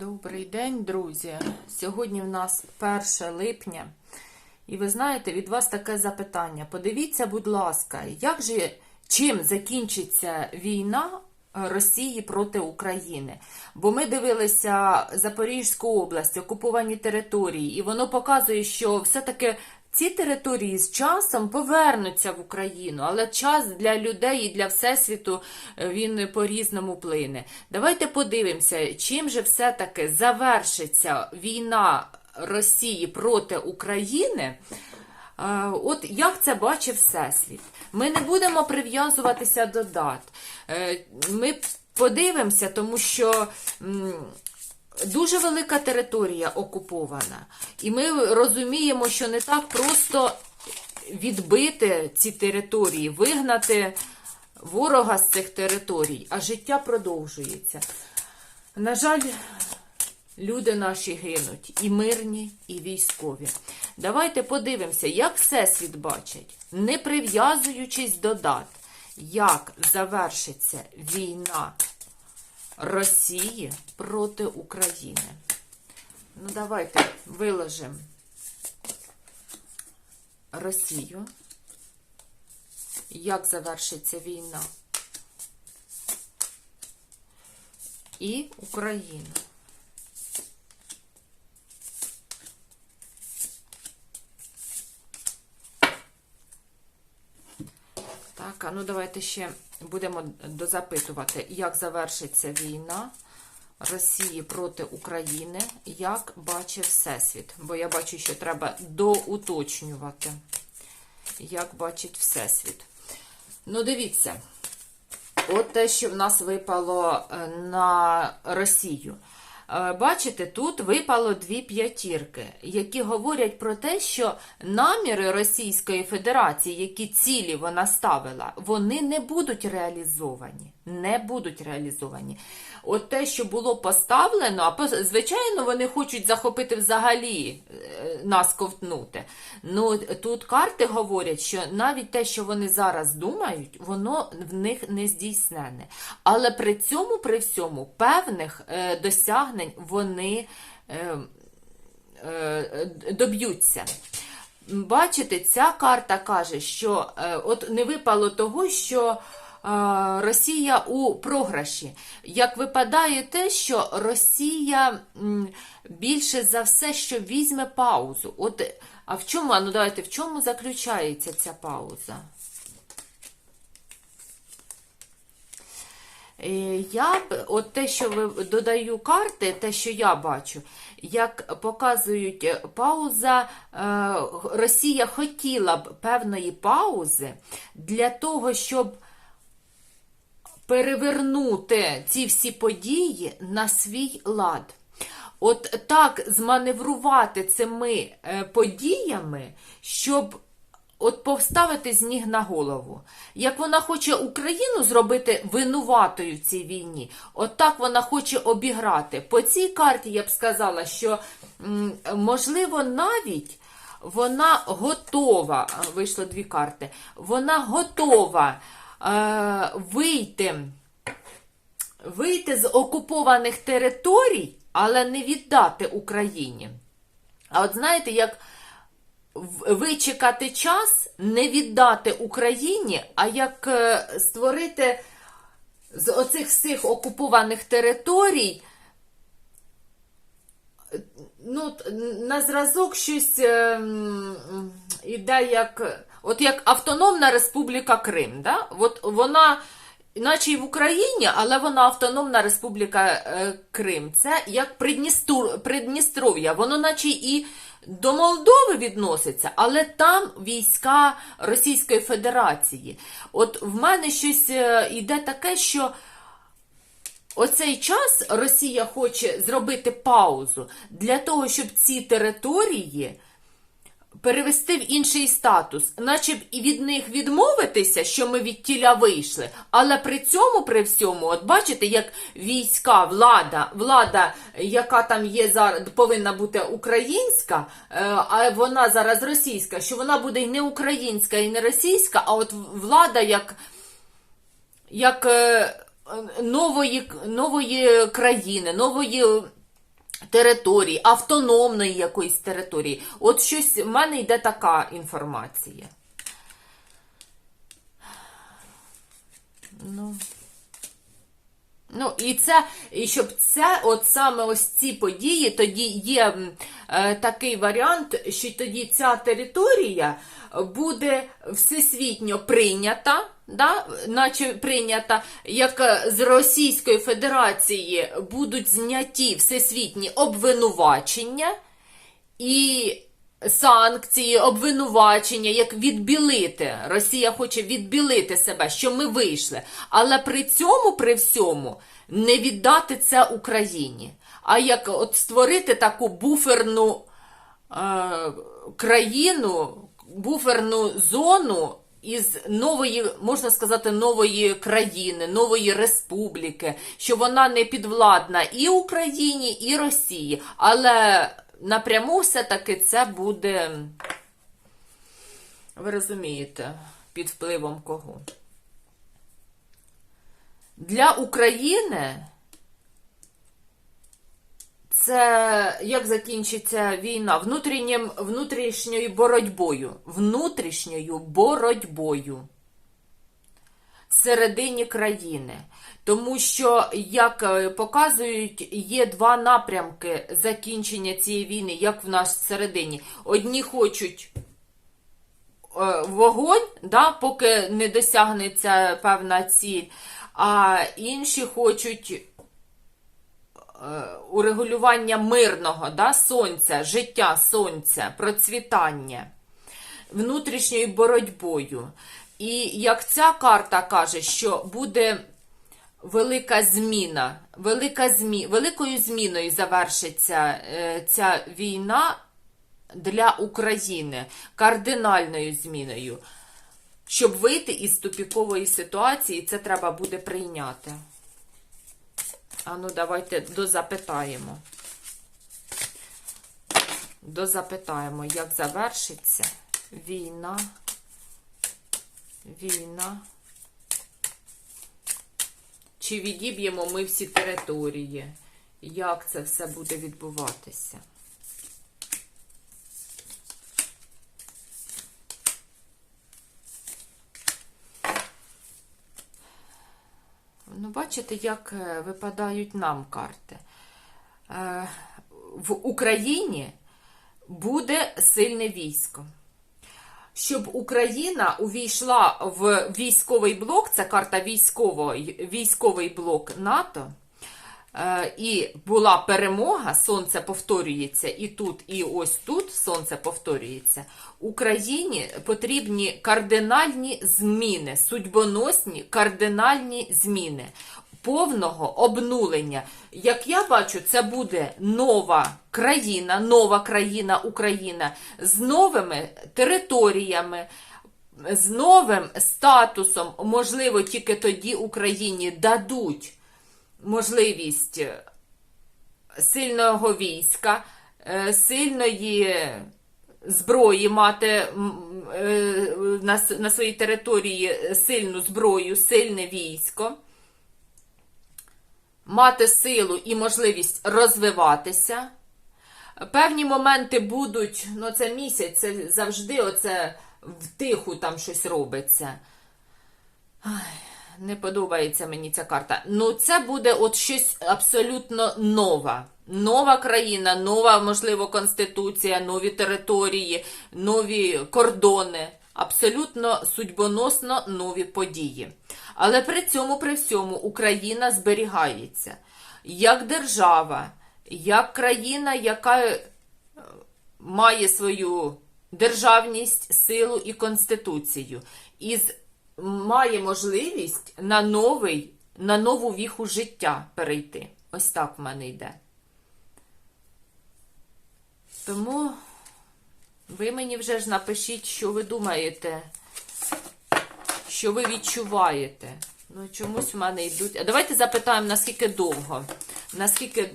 Добрий день, друзі. Сьогодні в нас 1 липня. І ви знаєте, від вас таке запитання. Подивіться, будь ласка, як же чим закінчиться війна Росії проти України? Бо ми дивилися Запорізьку область, окуповані території, і воно показує, що все-таки ці території з часом повернуться в Україну, але час для людей і для всесвіту е, він по-різному плине. Давайте подивимося, чим же все-таки завершиться війна Росії проти України. Е, От як це бачить Всесвіт. Ми не будемо прив'язуватися до дат. Е, Ми подивимося, тому що. Дуже велика територія окупована, і ми розуміємо, що не так просто відбити ці території, вигнати ворога з цих територій, а життя продовжується. На жаль, люди наші гинуть, і мирні, і військові. Давайте подивимося, як Всесвіт бачить, не прив'язуючись до дат, як завершиться війна Росії проти України. Ну, давайте виложимо Росію. Як завершиться війна? І Україну. Так, а ну давайте ще будемо дозапитувати, як завершиться війна Росії проти України, як бачить Всесвіт. Бо я бачу, що треба доуточнювати, як бачить Всесвіт. Ну, дивіться, от те, що в нас випало е, на Росію. Е, Бачите, тут випало дві п'ятірки, які говорять про те, що наміри Російської Федерації, які цілі вона ставила, вони не будуть реалізовані. Не будуть реалізовані. От те, що було поставлено, а звичайно, вони хочуть захопити взагалі е, нас ковтнути. Ну тут карти говорять, що навіть те, що вони зараз думають, воно в них не здійснене. Але при цьому, при всьому, певних е, досягнень вони е, доб'ються. Бачите, ця карта каже, що от не випало того, що Росія у програші. Як випадає те, що Росія більше за все, що візьме паузу. От, а в чому, а ну давайте, в чому заключається ця пауза? Е, Я от те, що ви додаю карти, те, що я бачу, як показують е, пауза, е, Росія хотіла б певної паузи для того, щоб перевернути ці всі події на свій лад. От так зманеврувати цими е, подіями, щоб от повставити з ніг на голову. Як вона хоче Україну зробити винуватою в цій війні, от так вона хоче обіграти. По цій карті я б сказала, що можливо навіть вона готова, вийшло дві карти, вона готова вийти вийти з окупованих територій, але не віддати Україні. А от знаєте, як вичекати час, не віддати Україні, а як е, створити з оцих всіх окупованих територій. е, Ну, на зразок щось е, м, іде як, от як Автономна Республіка Крим. Да? От вона, наче й в Україні, але вона Автономна Республіка е, Крим. Це як Придністров'я. Воно наче і до Молдови відноситься, але там війська Російської Федерації. От в мене щось е, іде таке, що. Оцей час Росія хоче зробити паузу для того, щоб ці території перевести в інший статус, наче б і від них відмовитися, що ми від тіля вийшли, але при цьому, при всьому, от бачите, як війська, влада, влада, яка там є зараз, повинна бути українська, е, а вона зараз російська, що вона буде і не українська, і не російська, а от влада як як е, нової, нової країни, нової території, автономної якоїсь території. От щось в мене йде така інформація. Ну. Ну, і це, і щоб це, от саме ось ці події, тоді є е, такий варіант, що тоді ця територія буде всесвітньо прийнята, да, наче прийнята, як е, з Російської Федерації будуть зняті всесвітні обвинувачення і санкції, обвинувачення, як відбілити. Росія хоче відбілити себе, що ми вийшли. Але при цьому, при всьому, не віддати це Україні. А як от створити таку буферну е, країну, буферну зону із нової, можна сказати, нової країни, нової республіки, що вона не підвладна і Україні, і Росії. Але напряму все-таки це буде, ви розумієте, під впливом кого? Для України це як закінчиться війна? Внутрішньою боротьбою. Внутрішньою боротьбою всередині країни. Тому що, як е, показують, є два напрямки закінчення цієї війни, як в нас всередині. Одні хочуть е, вогонь, да, поки не досягнеться певна ціль, а інші хочуть е, урегулювання мирного, да, сонця, життя сонця, процвітання, внутрішньою боротьбою. І як ця карта каже, що буде велика зміна, велика змі... великою зміною завершиться е, ця війна для України, кардинальною зміною. Щоб вийти із тупікової ситуації, це треба буде прийняти. А ну, давайте дозапитаємо. Дозапитаємо, як завершиться війна. Війна. Чи відіб'ємо ми всі території? Як це все буде відбуватися? Ну, бачите, як е, випадають нам карти. Е, В Україні буде сильне військо. Щоб Україна увійшла в військовий блок, це карта військовий, блок НАТО, е, і була перемога, сонце повторюється і тут, і ось тут сонце повторюється. Україні потрібні кардинальні зміни, судьбоносні кардинальні зміни. Повного обнулення. Як я бачу, це буде нова країна, нова країна Україна з новими територіями, з новим статусом. Можливо, тільки тоді Україні дадуть можливість сильного війська, е, сильної зброї мати е, на своїй території сильну зброю, сильне військо мати силу і можливість розвиватися. Певні моменти будуть, ну це місяць, це завжди оце втиху там щось робиться. Не подобається мені ця карта. Ну, це буде от щось абсолютно нове. Нова країна, нова, можливо, конституція, нові території, нові кордони. Абсолютно судьбоносно нові події. Але при цьому, при всьому, Україна зберігається як держава, як країна, яка е, має свою державність, силу і конституцію, і має можливість на новий, на нову віху життя перейти. Ось так в мене йде. Тому ви мені вже ж напишіть, що ви думаєте, що ви відчуваєте. Ну, чомусь в мене йдуть. А давайте запитаємо, наскільки довго. Наскільки,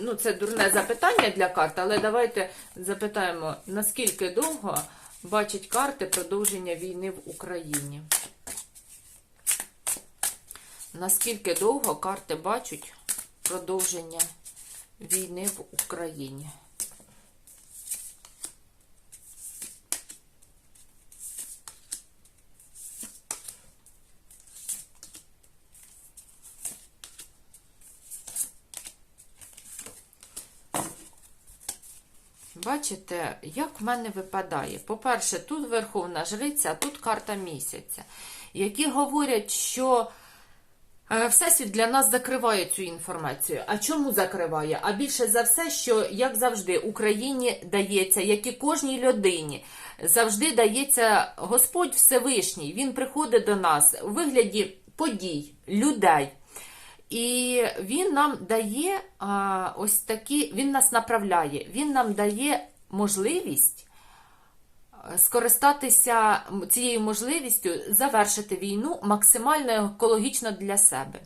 ну, це дурне запитання для карт, але давайте запитаємо, наскільки довго бачать карти продовження війни в Україні. Наскільки довго карти бачать продовження війни в Україні. Бачите, як в мене випадає? По-перше, тут Верховна Жриця, а тут карта місяця, які говорять, що е, Всесвіт для нас закриває цю інформацію. А чому закриває? А більше за все, що, як завжди, Україні дається, як і кожній людині, завжди дається Господь Всевишній. Він приходить до нас у вигляді подій, людей. І він нам дає а, ось такі, він нас направляє, він нам дає можливість е, скористатися цією можливістю завершити війну максимально екологічно для себе.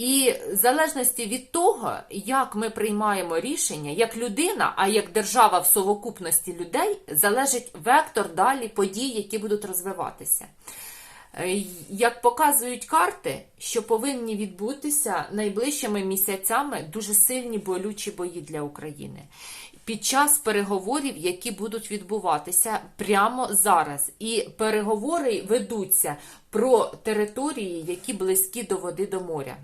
І в залежності від того, як ми приймаємо рішення, як людина, а як держава в совокупності людей, залежить вектор далі подій, які будуть розвиватися. Е, Як показують карти, що повинні відбутися найближчими місяцями дуже сильні болючі бої для України під час переговорів, які будуть відбуватися прямо зараз. І переговори ведуться про території, які близькі до води до моря.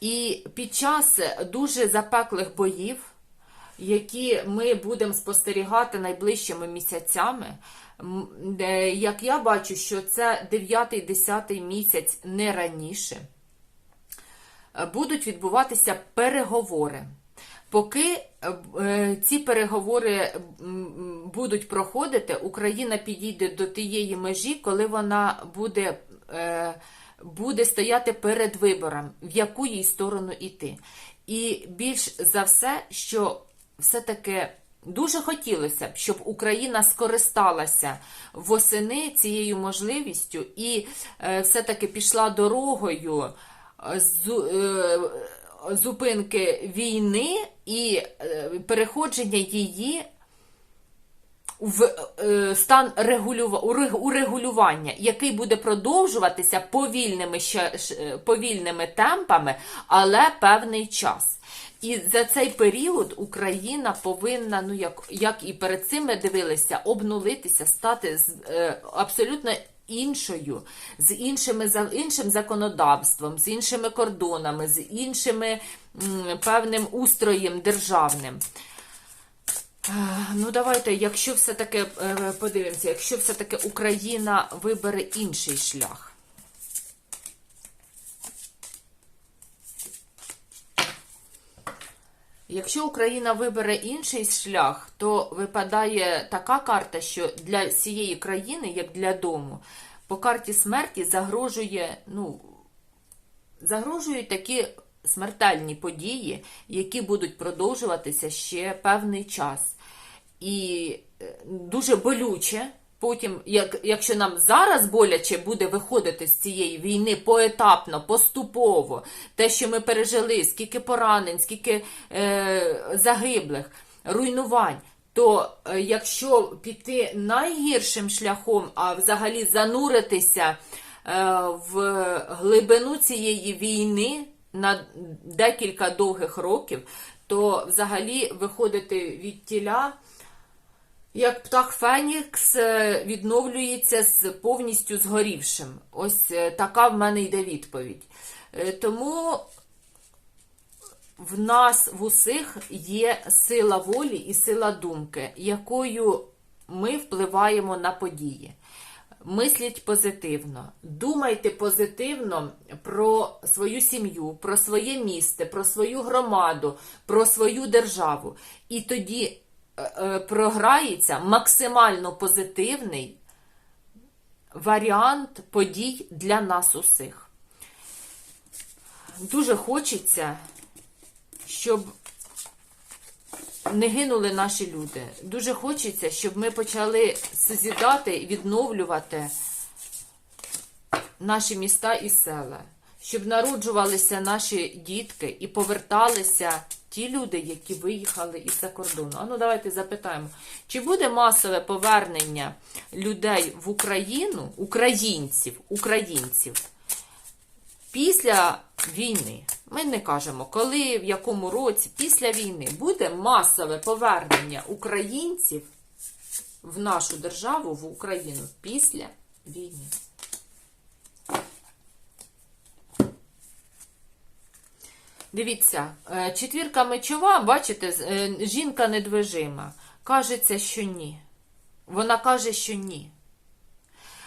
І під час дуже запеклих боїв, які ми будемо спостерігати найближчими місяцями, е, як я бачу, що це 9-10 місяць не раніше, е, будуть відбуватися переговори. Поки е, ці переговори будуть проходити, Україна підійде до тієї межі, коли вона буде, е, буде стояти перед вибором, в яку їй сторону йти. І більш за все, що все-таки дуже хотілося б, щоб Україна скористалася восени цією можливістю і е, все-таки пішла дорогою е, е, зупинки війни і переходження її в е, стан регулюва- урегулювання, який буде продовжуватися повільними, е, повільними темпами, але певний час. І за цей період Україна повинна, ну як, як і перед цим ми дивилися, обнулитися, стати з- е, абсолютно іншою, з іншими за- іншим законодавством, з іншими кордонами, з іншими м, певним устроєм державним. Ну, давайте, якщо все-таки е, подивимося, якщо все-таки Україна вибере інший шлях. Якщо Україна вибере інший шлях, то випадає така карта, що для всієї країни, як для дому, по карті смерті загрожує, ну, загрожують такі смертельні події, які будуть продовжуватися ще певний час. І е, дуже болюче. Потім, як, якщо нам зараз боляче буде виходити з цієї війни поетапно, поступово, те, що ми пережили, скільки поранень, скільки е, загиблих, руйнувань, то е, якщо піти найгіршим шляхом, а взагалі зануритися е, в глибину цієї війни на декілька довгих років, то взагалі виходити від тіля як птах Фенікс е, відновлюється з повністю згорівшим. Ось е, така в мене йде відповідь. Е, Тому в нас в усіх є сила волі і сила думки, якою ми впливаємо на події. Мисліть позитивно, думайте позитивно про свою сім'ю, про своє місце, про свою громаду, про свою державу. І тоді е, е, програється максимально позитивний варіант подій для нас усіх. Дуже хочеться, щоб не гинули наші люди. Дуже хочеться, щоб ми почали созідати і відновлювати наші міста і села, щоб народжувалися наші дітки і поверталися ті люди, які виїхали із-за кордону. А ну давайте запитаємо, чи буде масове повернення людей в Україну, українців, українців, після війни, ми не кажемо, коли, в якому році, після війни буде масове повернення українців в нашу державу, в Україну після війни. Дивіться, е, четвірка мечова, бачите, е, жінка недвижима. Кажеться, що ні. Вона каже, що ні.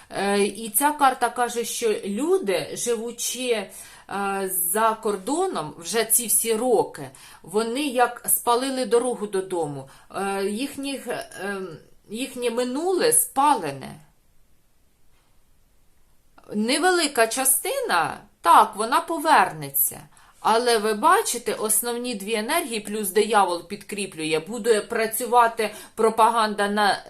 Е, І ця карта каже, що люди, живучи за кордоном вже ці всі роки, вони як спалили дорогу додому. Е, Їхніх, е, їхнє минуле спалене. Невелика частина, так, вона повернеться. Але ви бачите, основні дві енергії, плюс диявол підкріплює, буде працювати пропаганда на е,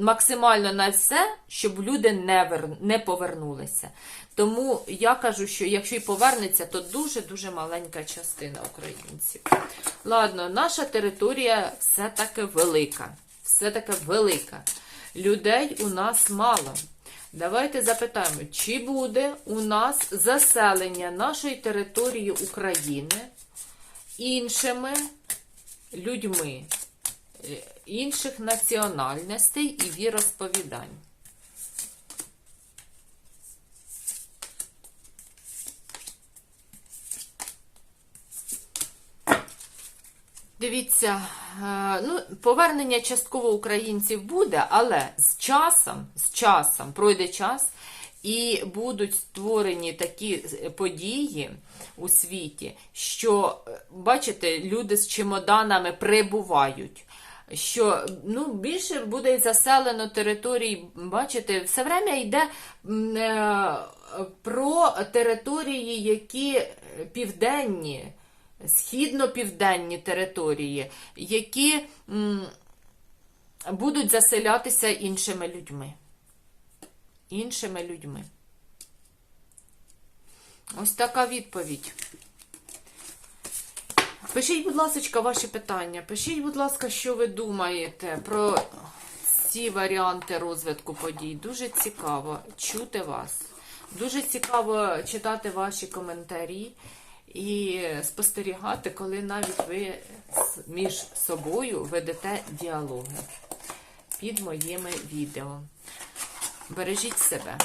максимально на все, щоб люди не, вер... не повернулися. Тому я кажу, що якщо й повернеться, то дуже-дуже маленька частина українців. Ладно, наша територія все-таки велика. Все-таки велика. Людей у нас мало. Давайте запитаємо, чи буде у нас заселення нашої території України іншими людьми, е, інших національностей і віросповідань? Дивіться, е, ну, повернення частково українців буде, але з часом, з часом пройде час, і будуть створені такі події у світі, що, е, бачите, люди з чемоданами прибувають. Що ну, більше буде заселено територій, бачите, все время йде е, про території, які південні, східно-південні території, які будуть заселятися іншими людьми. Іншими людьми. Ось така відповідь. Пишіть, будь ласка, ваші питання. Пишіть, будь ласка, що ви думаєте про ці варіанти розвитку подій. Дуже цікаво чути вас. Дуже цікаво читати ваші коментарі і спостерігати, коли навіть ви між собою ведете діалоги під моїми відео. Бережіть себе.